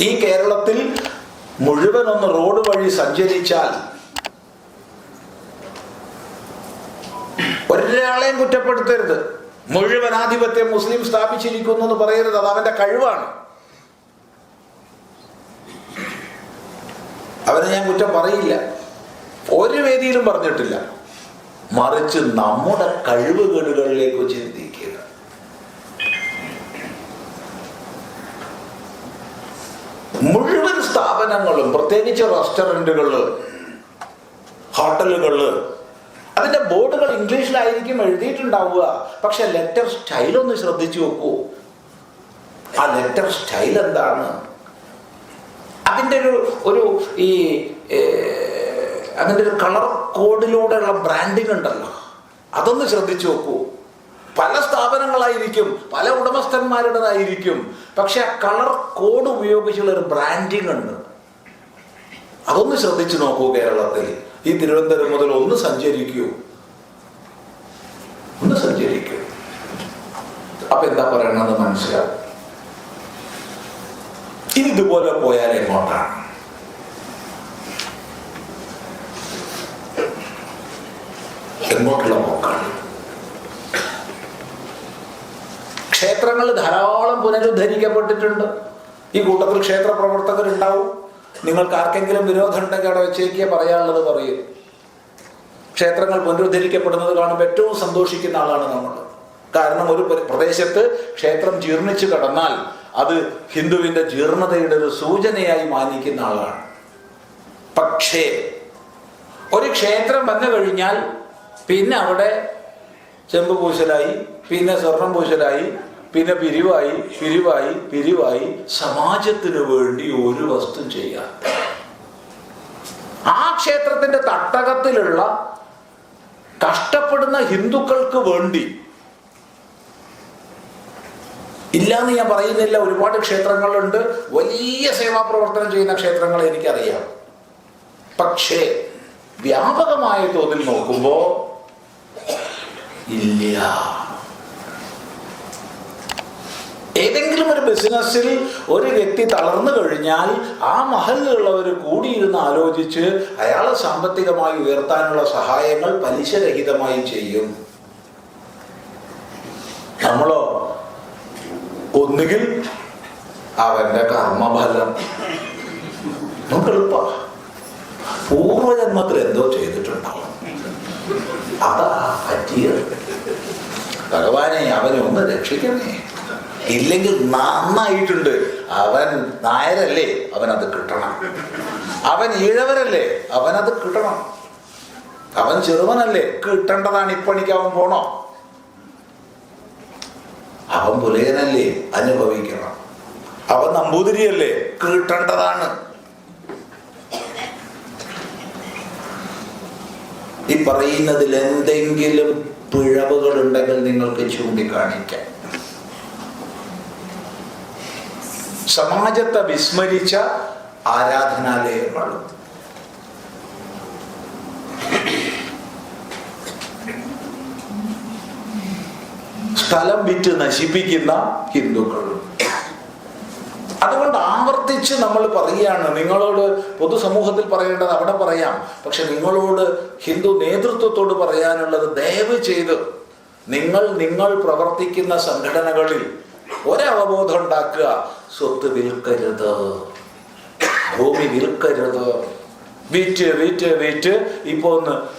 ഈ കേരളത്തിൽ മുഴുവൻ ഒന്ന് റോഡ് വഴി സഞ്ചരിച്ചാൽ ഒരാളെയും കുറ്റപ്പെടുത്തരുത്. മുഴുവൻ ആധിപത്യം മുസ്ലിം സ്ഥാപിച്ചിരിക്കുന്നു എന്ന് പറയരുത്. അത് അവന്റെ കഴിവാണ്. അവനെ ഞാൻ കുറ്റം പറയില്ല. ഒരു വേദിയിലും പറഞ്ഞിട്ടില്ല. മറിച്ച് നമ്മുടെ കഴിവുകേടുകളിലേക്ക് ചിന്തിക്കുക മുഴുവൻ സ്ഥാപനങ്ങളും പ്രത്യേകിച്ച് റെസ്റ്റോറന്റുകൾ ഹോട്ടലുകൾ അതിന്റെ ബോർഡുകൾ ഇംഗ്ലീഷിലായിരിക്കും എഴുതിയിട്ടുണ്ടാവുക. പക്ഷെ ലെറ്റർ സ്റ്റൈൽ ഒന്ന് ശ്രദ്ധിച്ചു നോക്കൂ. ആ ലെറ്റർ സ്റ്റൈൽ എന്താണ്? അതിന്റെ ഒരു ഒരു ഈ അതിന്റെ ഒരു കളർ കോഡിലൂടെയുള്ള ബ്രാൻഡിങ് ഉണ്ടല്ലോ. അതൊന്ന് ശ്രദ്ധിച്ചു നോക്കൂ. പല സ്ഥാപനങ്ങളായിരിക്കും പല ഉടമസ്ഥന്മാരുടേതായിരിക്കും. പക്ഷെ ആ കളർ കോഡ് ഉപയോഗിച്ചുള്ള ഒരു ബ്രാൻഡിങ് ഉണ്ട്. അതൊന്ന് ശ്രദ്ധിച്ചു നോക്കൂ കേരളത്തിൽ. ഈ തിരുവനന്തപുരം മുതൽ ഒന്ന് സഞ്ചരിക്കൂ. ഒന്ന് സഞ്ചരിക്കൂ. അപ്പൊ എന്താ പറയണമെന്ന് മനസ്സിലാവും. ഇനി ഇതുപോലെ പോയാൽ എങ്ങോട്ടാണ്? എങ്ങോട്ടുള്ള പോക്കാണ്? ക്ഷേത്രങ്ങൾ ധാരാളം പുനരുദ്ധരിക്കപ്പെട്ടിട്ടുണ്ട്. ഈ കൂട്ടത്തിൽ ക്ഷേത്ര പ്രവർത്തകരുണ്ടാവും. നിങ്ങൾക്ക് ആർക്കെങ്കിലും വിരോധം ഉണ്ടെങ്കിൽ അവിടെ വെച്ചേക്ക് പറയാനുള്ളത് പറയും. ക്ഷേത്രങ്ങൾ പുനരുദ്ധരിക്കപ്പെടുന്നത് കാണുമ്പോൾ ഏറ്റവും സന്തോഷിക്കുന്ന ആളാണ് നമ്മൾ കാരണം ഒരു പ്ര- പ്രദേശത്ത് ക്ഷേത്രം ജീർണിച്ചു കടന്നാൽ അത് ഹിന്ദുവിന്റെ ജീർണതയുടെ ഒരു സൂചനയായി മാനിക്കുന്ന ആളാണ്. പക്ഷേ ഒരു ക്ഷേത്രം വന്നു കഴിഞ്ഞാൽ പിന്നെ അവിടെ ചെമ്പ് പൂശലായി പിന്നെ സ്വർണം പൂശലായി പിന്നെ പിരിവായി പിരിവായി പിരിവായി സമാജത്തിന് വേണ്ടി ഒരു വസ്തു ചെയ്യാത്ത ആ ക്ഷേത്രത്തിന്റെ തട്ടകത്തിലുള്ള കഷ്ടപ്പെടുന്ന ഹിന്ദുക്കൾക്ക് വേണ്ടി. ഇല്ലാന്ന് ഞാൻ പറയുന്നില്ല ഒരുപാട് ക്ഷേത്രങ്ങളുണ്ട്. വലിയ സേവാ പ്രവർത്തനം ചെയ്യുന്ന ക്ഷേത്രങ്ങൾ എനിക്കറിയാം. പക്ഷേ വ്യാപകമായ തോതിൽ നോക്കുമ്പോ ഇല്ല. ഒരു ബിസിനസ്സിൽ ഒരു വ്യക്തി തളർന്നു കഴിഞ്ഞാൽ ആ മഹലിലുള്ളവർ കൂടിയിരുന്ന് ആലോചിച്ച് അയാളെ സാമ്പത്തികമായി ഉയർത്താനുള്ള സഹായങ്ങൾ പലിശരഹിതമായി ചെയ്യും. നമ്മളോ? ഒന്നുകിൽ അവന്റെ കർമ്മഫലം. നമുക്ക് എളുപ്പ. പൂർവജന്മത്തിൽ എന്തോ ചെയ്തിട്ടുണ്ടാവും. അതാ പറ്റിയത്. ഭഗവാനെ അവനെ ഒന്ന് രക്ഷിക്കണേ. ഇല്ലെങ്കിൽ നന്നായിട്ടുണ്ട്. അവൻ നായരല്ലേ? അവനത് കിട്ടണം. അവൻ ഈഴവരല്ലേ? അവനത് കിട്ടണം. അവൻ ചെറുവനല്ലേ? കിട്ടേണ്ടതാണ് ഇപ്പണിക്ക് അവൻ പോണോ? അവൻ പുലയനല്ലേ? അനുഭവിക്കണം. അവൻ നമ്പൂതിരിയല്ലേ? കിട്ടേണ്ടതാണ്. ഈ പറയുന്നതിൽ എന്തെങ്കിലും പിഴവുകൾ ഉണ്ടെങ്കിൽ നിങ്ങൾക്ക് ചൂണ്ടിക്കാണിക്കാം. സമാജത്തെ വിസ്മരിച്ച ആരാധനാലയങ്ങളും സ്ഥലം വിറ്റ് നശിപ്പിക്കുന്ന ഹിന്ദുക്കളും അതുകൊണ്ട് ആവർത്തിച്ച് നമ്മൾ പറയുകയാണ് നിങ്ങളോട് പൊതുസമൂഹത്തിൽ പറയേണ്ടത് അവിടെ പറയാം പക്ഷെ നിങ്ങളോട് ഹിന്ദു നേതൃത്വത്തോട് പറയാനുള്ളത് ദയവ് ചെയ്ത് നിങ്ങൾ നിങ്ങൾ പ്രവർത്തിക്കുന്ന സംഘടനകളിൽ ഒരവബോധം ഉണ്ടാക്കുക സ്വത്ത് വിൽക്കരുത്. ഭൂമി വിൽക്കരുത്. വിറ്റ് വിറ്റ് വിറ്റ്. ഇപ്പൊ ഒന്ന്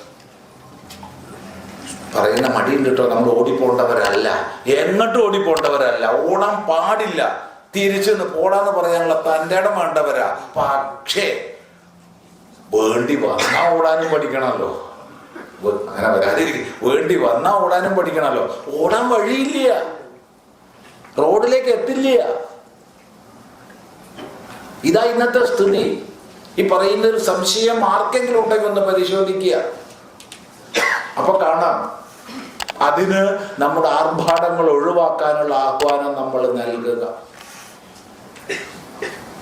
പറയുന്ന മടിയിൽ കിട്ടോ. നമ്മൾ ഓടിപ്പോണ്ടവരല്ല. എങ്ങോട്ടും ഓടിപ്പോണ്ടവരല്ല. ഓടാൻ പാടില്ല. തിരിച്ചെന്ന് പോടാന്ന് പറയാനുള്ള തന്റെ ഇടം വേണ്ടവരാ. പക്ഷേ വേണ്ടി വന്നാ ഓടാനും പഠിക്കണമല്ലോ. അങ്ങനെ വരാതിരിക്കും വേണ്ടി വന്നാ ഓടാനും പഠിക്കണമല്ലോ. ഓടാൻ വഴിയില്ല. റോഡിലേക്ക് എത്തില്ല. ഇതാ ഇന്നത്തെ സ്ഥിതി. ഈ പറയുന്ന ഒരു സംശയം ആർക്കെങ്കിലും ഉണ്ടെങ്കിൽ ഒന്ന് പരിശോധിക്കുക. അപ്പൊ കാണാം. അതിന് നമ്മുടെ ആർഭാടങ്ങൾ ഒഴിവാക്കാനുള്ള ആഹ്വാനം നമ്മൾ നൽകുക.